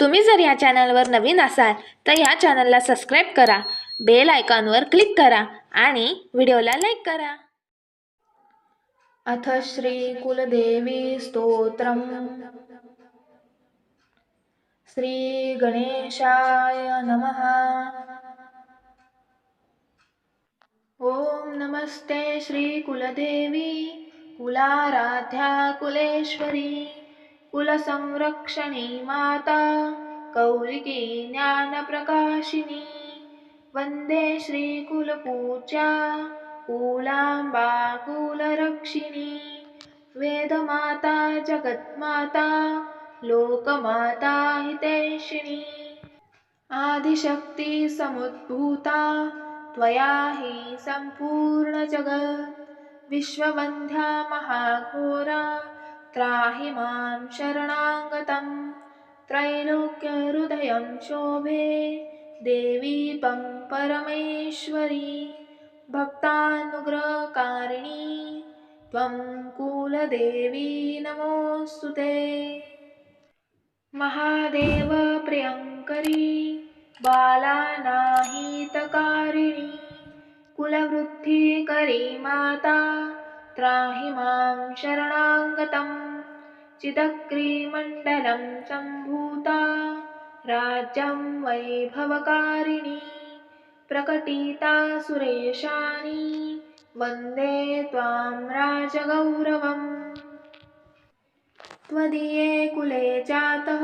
तुम्ही जर या चॅनलवर नवीन असाल तर या चॅनलला सबस्क्राईब करा बेल आयकॉनवर क्लिक करा आणि व्हिडिओला लाईक करा. अथ श्री कुलदेवी स्तोत्र श्री गणेशाय नमः. ओम नमस्ते श्री कुलदेवी कुलाराध्या कुलेश्वरी. कुलसंरक्षणी माता, कौलिकी ज्ञानप्रकाशिनी। वंदे श्रीकुलपूज्या, कुलाम्बा कुलरक्षिणी। वेदमाता जगन्माता लोकमाता हितैषिणी आदिशक्ति समुद्भूता, त्वया हि सम्पूर्णजगत् विश्ववन्ध्या महाघोरा त्राहि मां शरणागतं त्रैलोक्यहृदयं शोभे देवी त्वं परमेश्वरी भक्तानुग्रहकारिणी त्वं कुलदेवी नमोऽस्तु ते। महादेव प्रियङ्करी बालानाहितकारिणी कुलवृद्धिकरी माता त्राहि मां शरणागतं चिदग्रिमण्डलं सम्भूता। राज्यं वैभवकारिणी। प्रकटिता सुरेशानि। वन्दे त्वां राजगौरवम्। त्वदीये कुले जातः।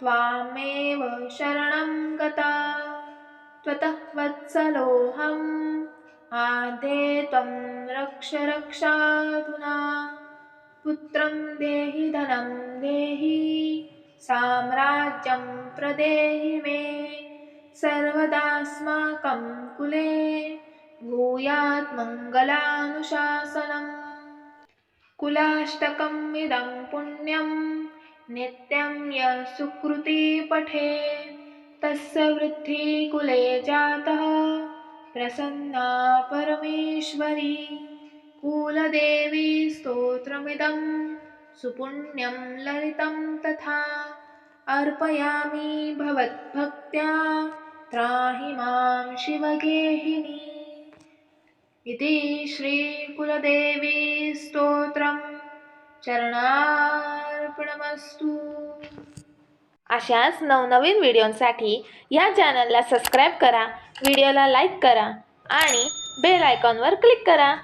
त्वामेव शरणं गता। त्वतः वत्सलोऽहम् आदे त्वं रक्ष रक्षाधुना पुत्रं देहि धनं देहि साम्राज्यं प्रदेहि मे सर्वदास्माकं कुले भूयात् मङ्गलानुशासनम्। कुलाष्टकम् इदं पुण्यं नित्यं यः सुकृती पठे तस्य वृद्धिः कुले जातः प्रसन्ना परमेश्वरी। कुलदेवी स्तोत्रमिदं सुपुण्यं ललितं तथा अर्पयामि भवद्भक्त्या त्राहि मां शिवगेहिनी। इति श्रीकुलदेवी स्तोत्रं चरणार्पणमस्तु अशाच नवनवीन व्हिडिओंसाठी या चॅनलला सबस्क्राईब करा व्हिडिओला लाईक करा आणि बेल आयकॉनवर क्लिक करा.